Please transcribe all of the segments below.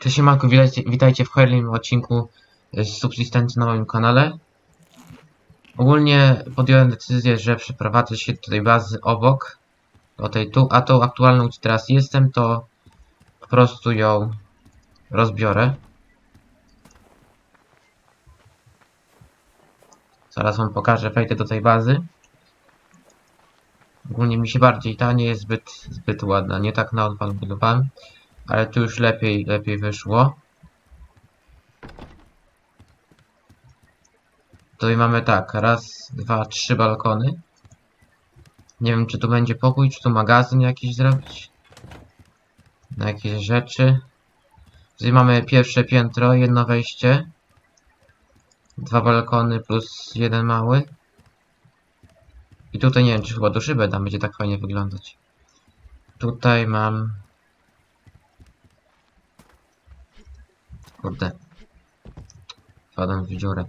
Cześć siemanko, witajcie, witajcie w kolejnym odcinku z Subsystencji na moim kanale. Ogólnie podjąłem decyzję, że przeprowadzę się do tej bazy obok, do tej tu, a tą aktualną, gdzie teraz jestem, to po prostu ją rozbiorę. Zaraz wam pokażę, wejdę do tej bazy. Ogólnie mi się bardziej ta nie jest zbyt, zbyt ładna, nie tak na odwal budowałem. Ale tu już lepiej, lepiej wyszło. Tutaj mamy tak, raz, dwa, trzy balkony. Nie wiem, czy tu będzie pokój, czy tu magazyn jakiś zrobić. Na jakieś rzeczy. Tutaj mamy pierwsze piętro, jedno wejście. Dwa balkony plus jeden mały. I tutaj nie wiem, czy chyba do szybę tam będzie tak fajnie wyglądać. Tutaj mam Kurde. Wpadłem w dziurę.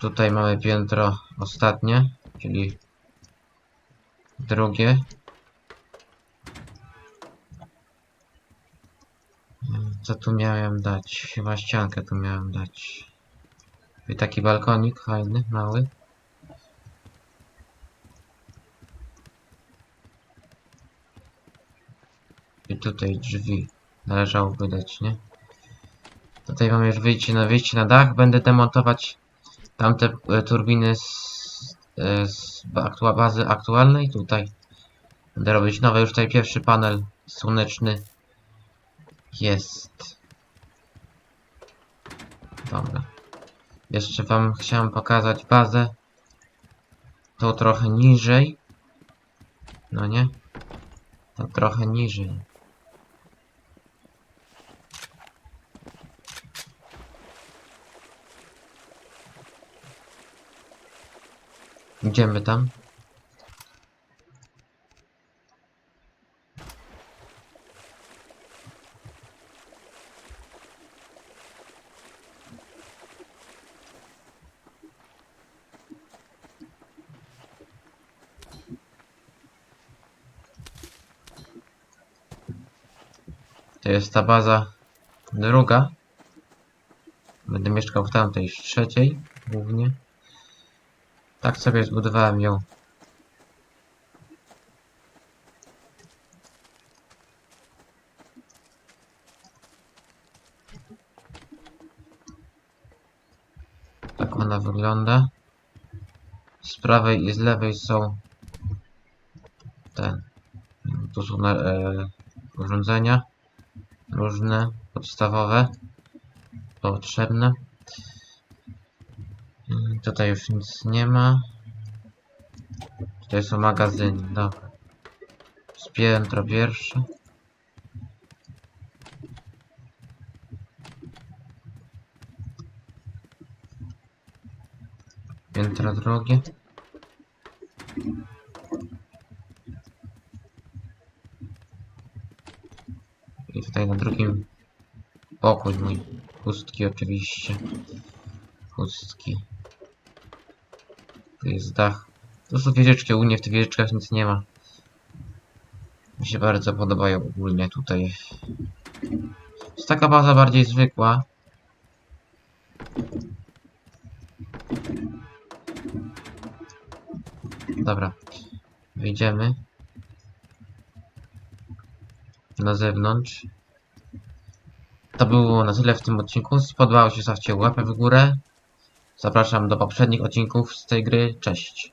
Tutaj mamy piętro ostatnie, czyli drugie. Co tu miałem dać? Chyba ściankę tu miałem dać. I taki balkonik fajny, mały. I tutaj drzwi należałoby dać, nie? Tutaj mamy już wyjście na, wyjście na dach. Będę demontować tamte e, turbiny z, e, z aktua, bazy aktualnej. Tutaj będę robić nowe. Już tutaj pierwszy panel słoneczny jest. Dobra. Jeszcze wam chciałem pokazać bazę. To trochę niżej. No nie? To trochę niżej. Idziemy tam. To jest ta baza druga. Będę mieszkał w tamtej trzeciej głównie. Tak sobie zbudowałem ją. Tak ona wygląda. Z prawej i z lewej są te. Tu są e, urządzenia różne, podstawowe, potrzebne. Mm, Tutaj już nic nie ma. Tutaj są magazyny, dobra. Z piętro pierwsze. Drugie. I tutaj na drugim pokój mój. Pustki oczywiście. Pustki. Tu jest dach. To są wieżyczki, ogólnie w tych wieżyczkach nic nie ma. Mi się bardzo podobają ogólnie tutaj. Jest taka baza bardziej zwykła. Dobra. Wyjdziemy. Na zewnątrz. To było na tyle w tym odcinku. Spodobało się, zostawcie łapę w górę. Zapraszam do poprzednich odcinków z tej gry. Cześć.